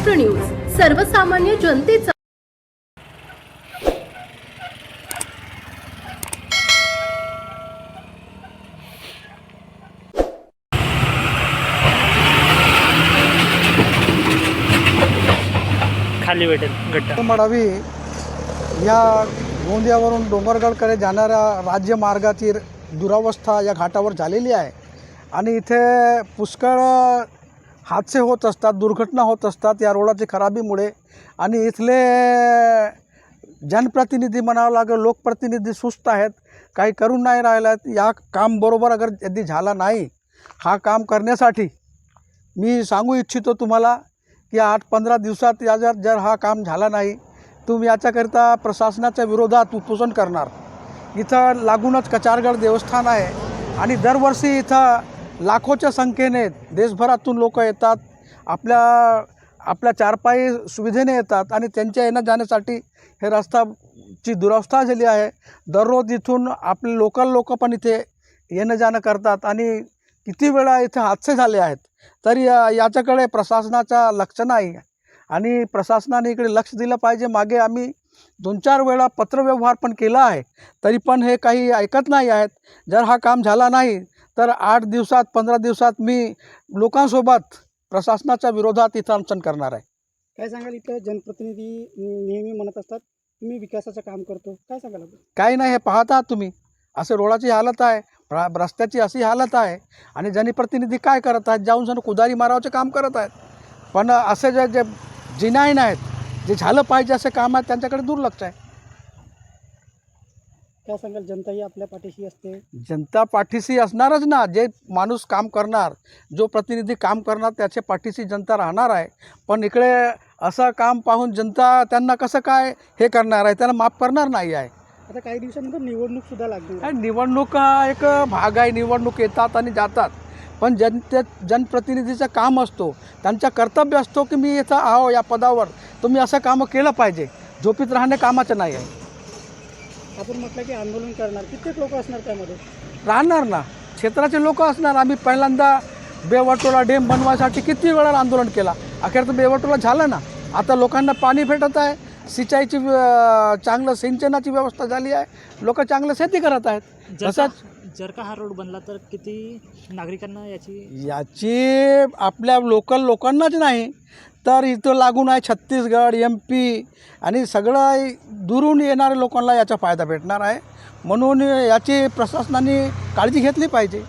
Maharashtra news सर्वसामान्य जनतेचा खाली भेटेल गट्टा मडावी या गोंदियावरून डोंगरगडकडे जाणाऱ्या राज्यमार्गाची दुरावस्था या घाटावर झालेली आहे. आणि इथे पुष्कळ हादसे होत असतात दुर्घटना होत असतात या रोडाची खराबीमुळे. आणि इथले जनप्रतिनिधी म्हणावं लागेल लोकप्रतिनिधी सुस्त आहेत. काही करून नाही राहिल्यात. या काम बरोबर अगर यदि झाला नाही हा काम करण्यासाठी मी सांगू इच्छितो तुम्हाला की आठ पंधरा दिवसात या जर जर हा काम झाला नाही तुम्ही याच्याकरिता प्रशासनाच्या विरोधात उपोषण करणार. इथं लागूनच कचारगड देवस्थान आहे. आणि दरवर्षी इथं लाखोच्या संख्येने देशभरातून लोक येतात. आपल्या आपल्या चारपाई सुविधेने येतात आणि त्यांच्या येण्या जाण्यासाठी हे रस्ताची दुरवस्था झाली आहे. दररोज इथून आपले लोकल लोक पण इथे येणं जाणं करतात आणि किती वेळा इथे हादसे झाले आहेत. तरी या- याच्याकडे प्रशासनाचा लक्ष नाही. आणि प्रशासनाने इकडे लक्ष दिलं पाहिजे. मागे आम्ही दोन चार वेळा पत्रव्यवहार पण केला आहे. तरी पण हे काही ऐकत नाही आहेत. जर हा काम झाला नाही तर आठ दिवसात पंधरा दिवसात मी लोकांसोबत प्रशासनाच्या विरोधात इथं आंदोलन करणार आहे. काय सांगाल इथं? जनप्रतिनिधी नेहमी म्हणत असतात मी विकासाचं काम करतो. काय सांगाल काही नाही हे पाहत आहात तुम्ही. असं रोडाची हालत आहे रस्त्याची अशी हालत आहे आणि जनप्रतिनिधी काय करत आहेत? जाऊन सण कुदारी मारावचे काम करत आहेत. पण असे जे जे जिनाईन आहेत जे झालं पाहिजे असे काम आहेत त्यांच्याकडे दुर्लक्ष आहे. काय सांगाल जनता ही आपल्या पाठीशी असते. जनता पाठीशी असणारच ना. जे माणूस काम करणार जो प्रतिनिधी काम करणार त्याच्या पाठीशी जनता राहणार आहे. पण इकडे असं काम पाहून जनता त्यांना कसं काय हे करणार आहे? त्यांना माफ करणार नाही आहे. आता काही दिवसानंतर निवडणूक सुद्धा काय निवडणूक हा एक भाग आहे. निवडणूक येतात आणि जातात. पण जनते जनप्रतिनिधीचं काम असतो. त्यांचा कर्तव्य असतो की मी इथं आहो या पदावर. तुम्ही असं कामं केलं पाहिजे. झोपीत राहणे कामाचं नाही आहे. आपण म्हटलं की आंदोलन करणार. कित्येक लोक असणार त्यामध्ये? राहणार ना. क्षेत्राचे लोक असणार. आम्ही पहिल्यांदा बेवाटोला डेम बनवायसाठी किती वेळा आंदोलन केला. अखेर तर बेवाटोला झालं ना. आता लोकांना पाणी भेटत आहे. सिंचाईची चांगलं सिंचनाची व्यवस्था झाली आहे. लोक चांगलं शेती करत आहेत. का जर का हा रोड बनला तर किती नागरिकांना याची याची आपल्या लोकल लोकांनाच नाही तर इथं लागून आहे छत्तीसगड एम पी आणि सगळं दुरून येणाऱ्या लोकांना याचा फायदा भेटणार आहे. म्हणून याची प्रशासनाने काळजी घेतली पाहिजे.